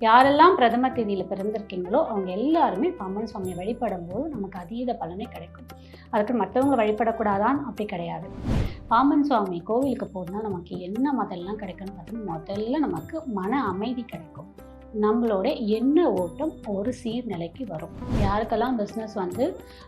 யாரெல்லாம் பிரதம தேதியில் பிறந்திருக்கீங்களோ அவங்க எல்லாருமே பாம்பன் சுவாமியை வழிபடும் போது நமக்கு அதீத பலனை கிடைக்கும். அதுக்கு மற்றவங்க வழிபடக்கூடாதான் அப்படி கிடையாது. பாம்பன் சுவாமி கோவிலுக்கு போனால் நமக்கு என்ன மதெல்லாம் கிடைக்கும்னு பார்த்தோம்னா முதல்ல நமக்கு மன அமைதி கிடைக்கும். நம்மளோட எண்ண ஓட்டம் ஒரு சீர்நிலைக்கு வரும். யாருக்கெல்லாம் பிஸ்னஸ் வந்து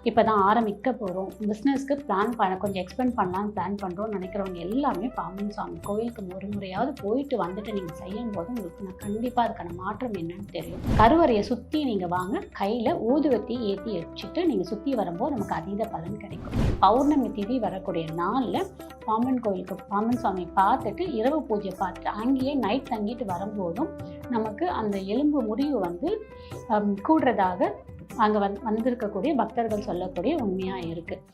இப்போ தான் ஆரம்பிக்க போகிறோம் பிஸ்னஸ்க்கு பிளான் பண்ண கொஞ்சம் எக்ஸ்பெண்ட் பண்ணலான்னு பிளான் பண்ணுறோம்னு நினைக்கிறவங்க எல்லாமே பாம்பன் சாமி கோவிலுக்கு ஒரு முறையாவது போயிட்டு வந்துட்டு நீங்கள் செய்யும் போது உங்களுக்கு நான் கண்டிப்பாக அதுக்கான மாற்றம் என்னன்னு தெரியும். கருவறையை சுற்றி நீங்கள் வாங்க கையில் ஊதுவத்தி ஏற்றி வச்சுட்டு நீங்கள் சுற்றி வரும்போது நமக்கு அதீத பலன் கிடைக்கும். பௌர்ணமி திதி வரக்கூடிய நாளில் பாம்பன் கோயிலுக்கு பாம்பன் சாமி பார்த்துட்டு இரவு பூஜை பார்த்துட்டு அங்கேயே நைட் தங்கிட்டு வரும்போதும் நமக்கு அந்த எலும்பு முறிவு வந்து கூடுறதாக அங்கே வந் வந்திருக்கக்கூடிய பக்தர்கள் சொல்லக்கூடிய உண்மையாக இருக்குது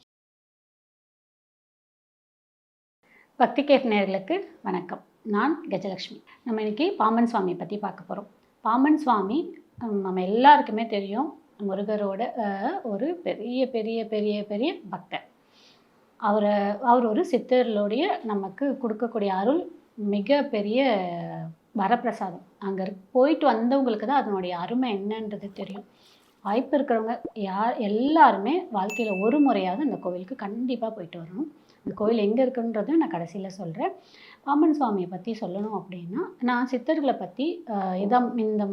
பக்தி கேட் வணக்கம். நான் கஜலக்ஷ்மி நம்ம இன்னைக்கு பாமன் சுவாமியை பற்றி பார்க்க போகிறோம் பாமன் சுவாமி நம்ம எல்லாருக்குமே தெரியும். முருகரோட ஒரு பெரிய பெரிய பெரிய பெரிய பக்தர். அவரை அவர் ஒரு சித்தர்களுடைய நமக்கு கொடுக்கக்கூடிய அருள் மிக பெரிய வரப்பிரசாதம். அங்கே போயிட்டு வந்தவங்களுக்கு தான் அதனுடைய அருமை என்னன்றது தெரியும். வாய்ப்பு இருக்கிறவங்க யார் எல்லாருமே வாழ்க்கையில் ஒரு முறையாவது அந்த கோவிலுக்கு கண்டிப்பாக போயிட்டு வரணும். இந்த கோவில் எங்கே இருக்குன்றதை நான் கடைசியில் சொல்கிறேன் பாம்பன் சுவாமியை பற்றி சொல்லணும் அப்படின்னா நான் சித்தர்களை பற்றி இதான் இந்த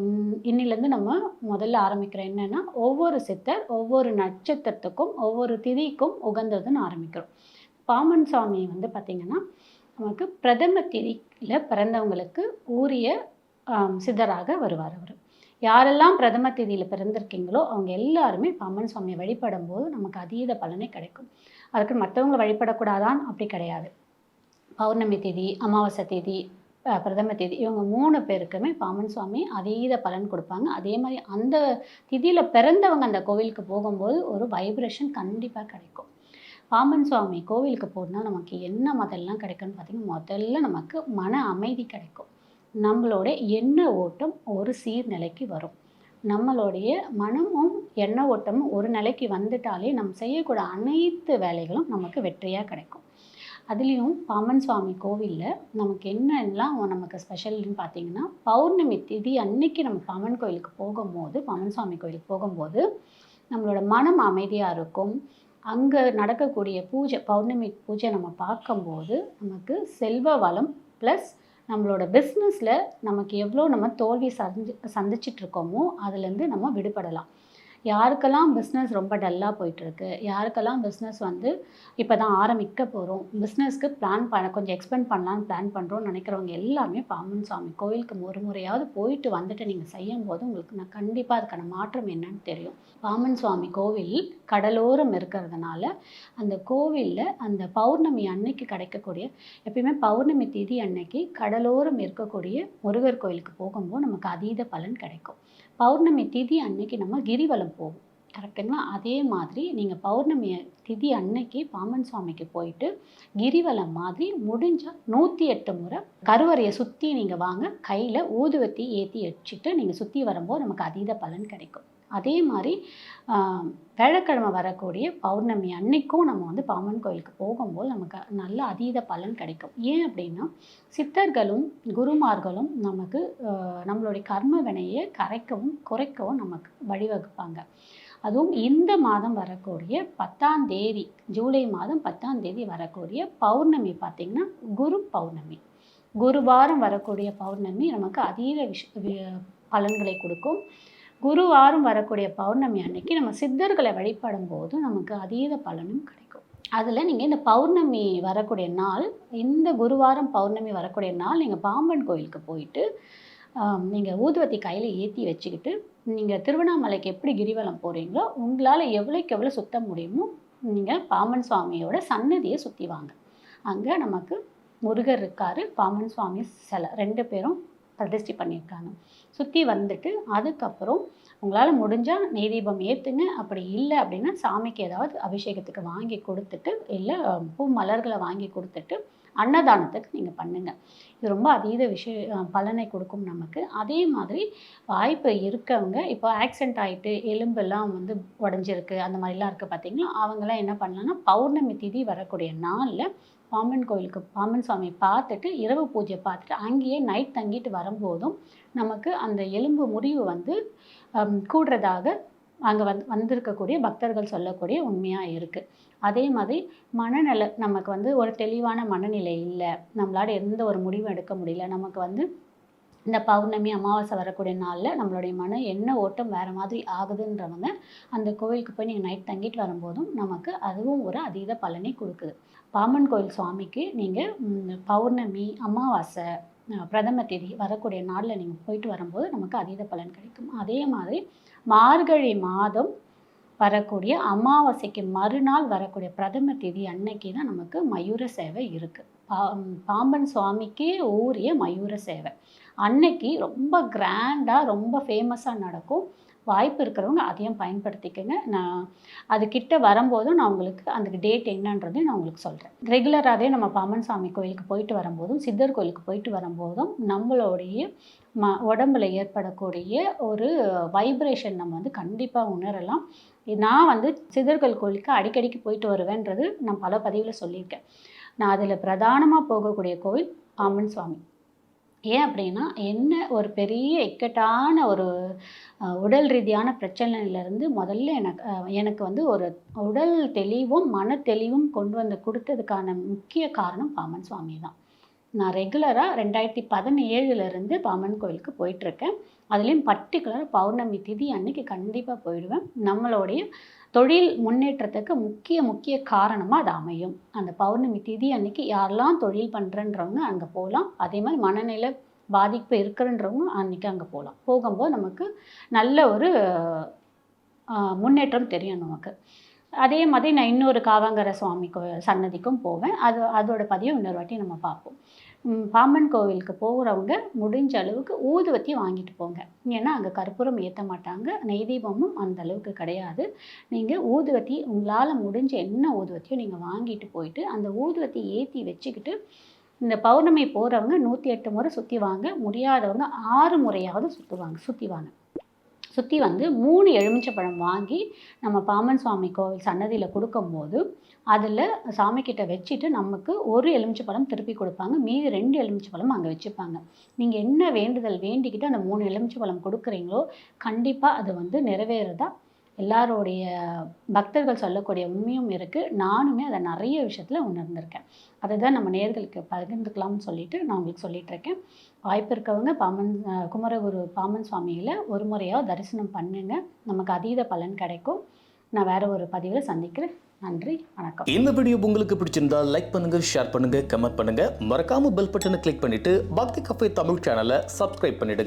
இன்னிலேருந்து நம்ம முதல்ல ஆரம்பிக்கிறோம் என்னென்னா ஒவ்வொரு சித்தர் ஒவ்வொரு நட்சத்திரத்துக்கும் ஒவ்வொரு திதிக்கும் உகந்ததுன்னு ஆரம்பிக்கிறோம். பாம்பன் சுவாமி வந்து பார்த்திங்கன்னா நமக்கு பிரதம திதி திதியில் பிறந்தவங்களுக்கு உரிய சித்தராக வருவார் அவர். யாரெல்லாம் பிரதம திதியில் பிறந்திருக்கீங்களோ அவங்க எல்லாருமே பாம்பன் சுவாமியை வழிபடும் போது நமக்கு அதீத பலனே கிடைக்கும். அதுக்கு மற்றவங்க வழிபடக்கூடாதான் அப்படி கிடையாது. பௌர்ணமி தேதி அமாவாசை தேதி பிரதம தேதி இவங்க மூணு பேருக்குமே பாமன் சுவாமி அதீத பலன் கொடுப்பாங்க. அதே மாதிரி அந்த திதியில் பிறந்தவங்க அந்த கோவிலுக்கு போகும்போது ஒரு வைப்ரேஷன் கண்டிப்பாக கிடைக்கும். பாமன் சுவாமி கோவிலுக்கு போனால் நமக்கு என்ன முதல்லாம் கிடைக்கும்னு பார்த்தீங்கன்னா முதல்ல நமக்கு மன அமைதி கிடைக்கும். நம்மளோட எண்ண ஓட்டம் ஒரு சீர்நிலைக்கு வரும். நம்மளுடைய மனமும் எண்ண ஓட்டமும் ஒரு நிலைக்கு வந்துட்டாலே நம்ம செய்யக்கூடிய அனைத்து வேலைகளும் நமக்கு வெற்றியாக கிடைக்கும். அதுலேயும் பாமன் சுவாமி கோவிலில் நமக்கு என்னெல்லாம் நமக்கு ஸ்பெஷல்னு பார்த்தீங்கன்னா பௌர்ணமி திதி அன்னைக்கு நம்ம பாமன் கோயிலுக்கு போகும்போது பாமன் சுவாமி கோயிலுக்கு போகும்போது நம்மளோட மனம் அமைதியாக இருக்கும். அங்கே நடக்கக்கூடிய பூஜை பௌர்ணமி பூஜை நம்ம பார்க்கும்போது நமக்கு செல்வ வளம் ப்ளஸ் நம்மளோட பிஸ்னஸில் நமக்கு எவ்வளோ நம்ம தோல்வி சந்தி சந்திச்சிட்ருக்கோமோ அதுலேருந்து நம்ம விடுபடலாம். யாருக்கெல்லாம் பிஸ்னஸ் ரொம்ப டல்லாக போயிட்டுருக்கு யாருக்கெல்லாம் பிஸ்னஸ் வந்து இப்போ தான் ஆரம்பிக்க போகிறோம் பிஸ்னஸ்க்கு பிளான் பண்ண கொஞ்சம் எக்ஸ்பெண்ட் பண்ணலான்னு பிளான் பண்ணுறோம்னு நினைக்கிறவங்க எல்லாமே பாமன் சாமி கோயிலுக்கு ஒரு முறையாவது போயிட்டு வந்துட்டு நீங்கள் செய்யும் போது உங்களுக்கு நான் கண்டிப்பாக அதுக்கான மாற்றம் என்னன்னு தெரியும். பாமன் சுவாமி கோவில் கடலோரம் இருக்கிறதுனால அந்த கோவிலில் அந்த பௌர்ணமி அன்னைக்கு கிடைக்கக்கூடிய எப்பயுமே பௌர்ணமி திதி அன்னைக்கு கடலோரம் இருக்கக்கூடிய முருகர் கோயிலுக்கு போகும்போது நமக்கு அதீத பலன் கிடைக்கும். பௌர்ணமி திதி அன்னைக்கு நம்ம கிரிவலம் போவோம் கரெக்டுங்களா அதே மாதிரி நீங்கள் பௌர்ணமி திதி அன்னைக்கு பாமன் சுவாமிக்கு போயிட்டு கிரிவலம் மாதிரி முடிஞ்சால் நூற்றி எட்டு முறை கருவறையை சுற்றி நீங்கள் வாங்க. கையில் ஊதுவத்தி ஏற்றி வச்சுட்டு நீங்கள் சுற்றி வரும்போது நமக்கு அதீத பலன் கிடைக்கும். அதே மாதிரி ஆஹ், வியாழக்கிழமை வரக்கூடிய பௌர்ணமி அன்னைக்கும் நம்ம வந்து பாமன் கோயிலுக்கு போகும்போது நமக்கு நல்ல அதீத பலன் கிடைக்கும். ஏன் அப்படின்னா சித்தர்களும் குருமார்களும் நமக்கு நம்மளுடைய கர்ம வினையை கரைக்கவும் குறைக்கவும் நமக்கு வழிவகுப்பாங்க. அதுவும் இந்த மாதம் வரக்கூடிய பத்தாம் தேதி ஜூலை மாதம் பத்தாம் தேதி வரக்கூடிய பௌர்ணமி பார்த்திங்கன்னா குரு பௌர்ணமி. குருவாரம் வரக்கூடிய பௌர்ணமி நமக்கு அதீத விஷ பலன்களை கொடுக்கும். குருவாரம் வரக்கூடிய பௌர்ணமி அன்னைக்கு நம்ம சித்தர்களை வழிபடும் போது நமக்கு அதீத பலனும் கிடைக்கும். அதில் நீங்கள் இந்த பௌர்ணமி வரக்கூடிய நாள் இந்த குருவாரம் பௌர்ணமி வரக்கூடிய நாள் நீங்கள் பாம்பன் கோயிலுக்கு போயிட்டு நீங்கள் ஊதுவத்தி கையில் ஏற்றி வச்சுக்கிட்டு நீங்கள் திருவண்ணாமலைக்கு எப்படி கிரிவலம் போகிறீங்களோ உங்களால் எவ்வளோக்கு எவ்வளோ சுத்த முடியுமோ நீங்கள் பாமன் சுவாமியோட சன்னதியை சுற்றி வாங்க. அங்கே நமக்கு முருகர் இருக்கார் பாமன் சுவாமி சிலை ரெண்டு பேரும் பிரதிஷ்டி பண்ணியிருக்காங்க. சுற்றி வந்துட்டு அதுக்கப்புறம் உங்களால் முடிஞ்சால் நெய் தீபம் ஏற்றுங்க அப்படி இல்லை அப்படின்னா சாமிக்கு ஏதாவது அபிஷேகத்துக்கு வாங்கி கொடுத்துட்டு இல்லை பூ மலர்களை வாங்கி கொடுத்துட்டு அன்னதானத்துக்கு நீங்கள் பண்ணுங்கள் இது ரொம்ப அதீத விஷய பலனை கொடுக்கும் நமக்கு. அதே மாதிரி வாய்ப்பு இருக்கவங்க இப்போ ஆக்சிடென்ட் ஆகிட்டு எலும்பெல்லாம் வந்து உடஞ்சிருக்கு அந்த மாதிரிலாம் இருக்குது பார்த்தீங்களா அவங்களாம் என்ன பண்ணலாம்னா பௌர்ணமி திதி வரக்கூடிய நாளில் பாம்பன் கோயிலுக்கு பாம்பன் சுவாமியை பார்த்துட்டு இரவு பூஜை பார்த்துட்டு அங்கேயே நைட் தங்கிட்டு வரும்போதும் நமக்கு அந்த எலும்பு முறிவு வந்து கூடுறதாக அங்கே வந்து வந்திருக்கக்கூடிய பக்தர்கள் சொல்லக்கூடிய உண்மையாக இருக்குது அதே மாதிரி மனநிலை நமக்கு வந்து ஒரு தெளிவான மனநிலை இல்லை. நம்மளால எந்த ஒரு முடிவும் எடுக்க முடியல. நமக்கு வந்து இந்த பௌர்ணமி அமாவாசை வரக்கூடிய நாளில் நம்மளுடைய மன என்ன ஓட்டம் வேறு மாதிரி ஆகுதுன்றவங்க அந்த கோவிலுக்கு போய் நீங்கள் நைட் தங்கிட்டு வரும்போதும் நமக்கு அதுவும் ஒரு அதீத பலனை கொடுக்குது. பாம்பன் கோயில் சுவாமிக்கு நீங்கள் பௌர்ணமி அமாவாசை பிரதம தேதி வரக்கூடிய நாளில் நீங்கள் போயிட்டு வரும்போது நமக்கு அதீத பலன் கிடைக்கும். அதே மாதிரி மார்கழி மாதம் வரக்கூடிய அமாவாசைக்கு மறுநாள் வரக்கூடிய பிரதம தேதி அன்னைக்கு தான் நமக்கு மயூர சேவை இருக்குது பா பாம்பன் சுவாமிக்கு ஊரிய மயூர சேவை. அன்னைக்கு ரொம்ப கிராண்டாக ரொம்ப ஃபேமஸாக நடக்கும். வாய்ப்பு இருக்கிறவங்க அதையும் பயன்படுத்திக்கங்க. நான் அதுக்கிட்ட வரும்போதும் நான் உங்களுக்கு அந்த டேட் என்னன்றதையும் நான் உங்களுக்கு சொல்கிறேன் ரெகுலராகவே நம்ம பாமன் சாமி கோயிலுக்கு போயிட்டு வரும்போதும் சித்தர் கோயிலுக்கு போயிட்டு வரும்போதும் நம்மளுடைய ம உடம்புல ஏற்படக்கூடிய ஒரு வைப்ரேஷன் நம்ம வந்து கண்டிப்பாக உணரலாம். நான் வந்து சிதர்கள் கோயிலுக்கு அடிக்கடிக்கு போயிட்டு வருவேன்றது நான் பல பதிவில் சொல்லியிருக்கேன். நான் அதில் பிரதானமாக போகக்கூடிய கோவில் பாம்பன் சுவாமி ஏன் அப்படின்னா என்ன ஒரு பெரிய இக்கட்டான ஒரு உடல் ரீதியான பிரச்சனையிலேருந்து முதல்ல எனக்கு எனக்கு வந்து ஒரு உடல் தெளிவும் மன தெளிவும் கொண்டு வந்து கொடுத்ததுக்கான முக்கிய காரணம் பாமன் சுவாமி தான் நான் ரெகுலராக ரெண்டாயிரத்தி பதினேழுலேருந்து பாமன் கோயிலுக்கு போயிட்டுருக்கேன். அதுலேயும் பர்டிகுலராக பௌர்ணமி திதி அன்னைக்கு கண்டிப்பாக போயிடுவேன். நம்மளுடைய தொழில் முன்னேற்றத்துக்கு முக்கிய முக்கிய காரணமாக அது அமையும். அந்த பௌர்ணமி திதி அன்னைக்கு யாரெல்லாம் தொழில் பண்ணுறன்றவங்க அங்கே போகலாம் அதே மாதிரி மனநிலை பாதிப்பு இருக்கிறன்றவங்க அன்றைக்கி அங்கே போகலாம் போகும்போது நமக்கு நல்ல ஒரு முன்னேற்றம் தெரியும் நமக்கு. அதே மாதிரி நான் இன்னொரு காவங்கர சுவாமி கோ சன்னதிக்கும் போவேன். அது அதோட பதிவை இன்னொரு வாட்டி நம்ம பார்ப்போம். பாம்பன் கோவிலுக்கு போகிறவங்க முடிஞ்ச அளவுக்கு ஊதுவத்தி வாங்கிட்டு போங்க. ஏன்னா அங்கே கற்பூரம் ஏற்ற மாட்டாங்க. நெய் தீபமும் அந்த அளவுக்கு கிடையாது. நீங்கள் ஊதுவத்தி உங்களால் முடிஞ்ச என்ன ஊதுவத்தியோ நீங்கள் வாங்கிட்டு போயிட்டு அந்த ஊதுவத்தி ஏற்றி வச்சுக்கிட்டு இந்த பௌர்ணமி போகிறவங்க நூற்றி எட்டு முறை சுற்றி வாங்க. முடியாதவங்க ஆறு முறையாவது சுற்றுவாங்க சுற்றி வாங்க. சுற்றி வந்து மூணு எலுமிச்சப்பழம் வாங்கி நம்ம பாமன் சுவாமி கோவில் சன்னதியில் கொடுக்கும்போது அதில் சாமிக்கிட்ட வச்சுட்டு நமக்கு ஒரு எலுமிச்சப்பழம் திருப்பி கொடுப்பாங்க. மீதி ரெண்டு எலுமிச்சப்பழம் அங்கே வச்சுப்பாங்க. நீங்கள் என்ன வேண்டுதல் வேண்டிக்கிட்டு அந்த மூணு எலுமிச்சப்பழம் கொடுக்குறீங்களோ கண்டிப்பாக அது வந்து நிறைவேறதா? எல்லாரோடைய பக்தர்கள் சொல்லக்கூடிய உண்மையும் இருக்குது நானுமே அதை நிறைய விஷயத்தில் உணர்ந்திருக்கேன். அதை தான் நம்ம நேர்களுக்கு பகிர்ந்துக்கலாம்னு சொல்லிட்டு நான் உங்களுக்கு சொல்லிட்டு இருக்கேன் வாய்ப்பு இருக்கவங்க பாமன் குமரகுரு பாமன் சுவாமியில் ஒரு முறையாக தரிசனம் பண்ணுங்க. நமக்கு அதீத பலன் கிடைக்கும். நான் வேற ஒரு பதிவில் சந்திக்கிறேன். நன்றி வணக்கம். இந்த வீடியோ உங்களுக்கு பிடிச்சிருந்தா லைக் பண்ணுங்க ஷேர் பண்ணுங்க கமெண்ட் பண்ணுங்க. மறக்காம பெல் பட்டனை கிளிக் பண்ணிட்டு பக்தி கஃபே தமிழ் சேனலை சப்ஸ்கிரைப் பண்ணிடுங்க.